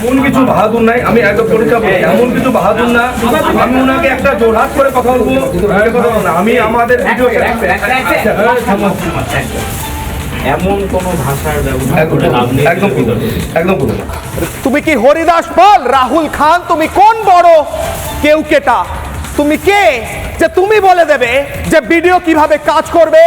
এমন কিছু বাহাদুর নাই আমি একদম পরীক্ষা করি এমন কিছু বাহাদুর না আমি ওনাকে একটা জোরহাট করে কথা বলব না। আমি আমাদের ভিডিও এমন কোন ভাষার একদম একদম। তুমি কি হরিদাস পাল রাহুল খান তুমি কোন বড় কেউ কেটা তুমি কে যে তুমি বলে দেবে যে ভিডিও কীভাবে কাজ করবে?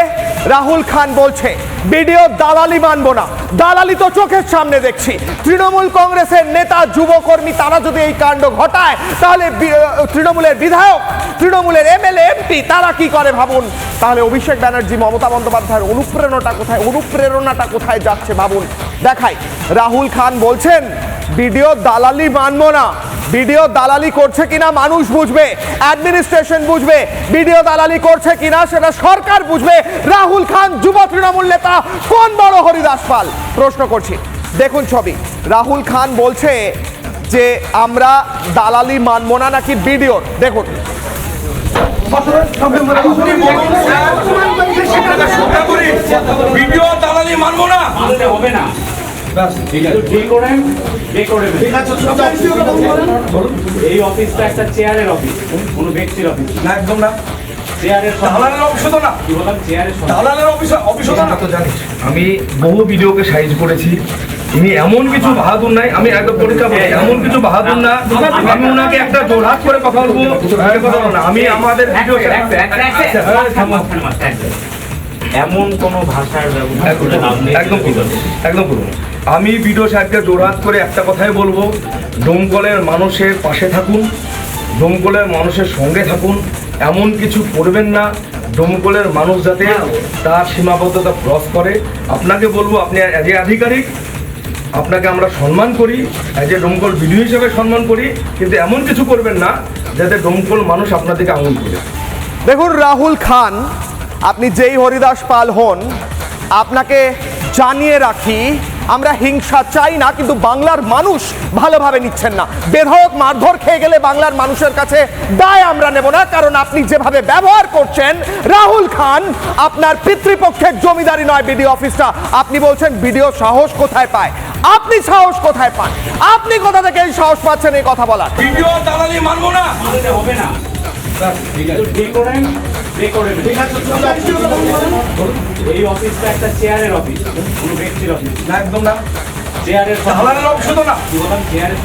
রাহুল খান বলছে ভিডিও দালালি মানব না। দালালি তো চোখের সামনে দেখছি। তৃণমূল কংগ্রেসের নেতা, যুবকর্মী, তারা যদি এই কাণ্ড ঘটায়, তাহলে তৃণমূলের বিধায়ক, তৃণমূলের এমএলএ, এমপি, তারা কি করে ভাবুন? তাহলে অভিষেক ব্যানার্জি, মমতা বন্দ্যোপাধ্যায়ের অনুপ্রেরণাটা কোথায় অনুপ্রেরণাটা কোথায় যাচ্ছে ভাবুন? দেখাই। রাহুল খান বলছেন ভিডিও দালালি মানব না। ভিডিও দালালি করছে কিনা মানুষ বুঝবে অ্যাডমিনিস্ট্রেশন বুঝবে ভিডিও দালালি করছে কিনা সেটা সরকার বুঝবে। রাহুল খান, যুব তৃণমূল নেতা, কোন বড় হরিদাস পাল? প্রশ্ন করছি। দেখুন ছবি, রাহুল খান বলছে যে আমরা দালালি মানবো না নাকি ভিডিওর দেখুন। ভিডিও দালালি মানবো না হবে না। এই অফিসটা একটা চেয়ারের অফিস কোনো ব্যক্তির অফিস না। একদম না আমি বহু ভিডিওকে সাইজ করেছি তিনি এমন কিছু বাহাদুর নাই আমি একদম পরীক্ষা করি এমন কিছু বাহাদুর না আমি ওনাকে একটা জোরহাট করে কথা বলব। আমি আমাদের ভিডিও এমন কোন ভাষার ব্যবহার একদম না। একদম না। আমি ভিডিও সাহেবকে জোরহাত করে একটা কথাই বলব ডোমকলের মানুষের পাশে থাকুন ডোমকলের মানুষের সঙ্গে থাকুন এমন কিছু করবেন না ডোমকলের মানুষ যাতে তার সীমাবদ্ধতা ক্রস করে আপনাকে বলব আপনি অ্যাজ এ আধিকারিক আপনাকে আমরা সম্মান করি অ্যাজ এ ডোমকল ভিডিও হিসেবে সম্মান করি কিন্তু এমন কিছু করবেন না যাতে ডোমকল মানুষ আপনার দিকে আঙুল করে দেখুন রাহুল খান আপনি যেই হরিদাস পাল হন আপনাকে জানিয়ে রাখি আমরা হিংসা চাই না কিন্তু বাংলার মানুষ ভালোভাবে নিচ্ছেন না। বেধক মারধর খেয়ে গেলে বাংলার মানুষের কাছে দায় আমরা নেব না কারণ আপনি যেভাবে ব্যবহার করছেন রাহুল খান আপনার পিতৃপক্ষের জমিদারি নয় বিডিও অফিসটা। আপনি বলছেন বিডিও সাহস কোথায় পায়? আপনি সাহস কোথায় পান? আপনি কোথা থেকে এই সাহস পাচ্ছেন এই কথা বলার? ভিডিও দালালি মানবো না। হবে না। ঠিক আছে। এই অফিসটা একটা চেয়ারের অফিস কোনো ব্যক্তির অফিস না। একদম না চেয়ারের না বললাম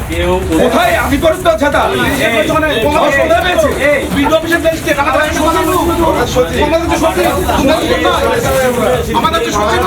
কেউ কোথায় আমি ছাতা আমাদের সচিব আমাদের সচিব আমাদের সচিব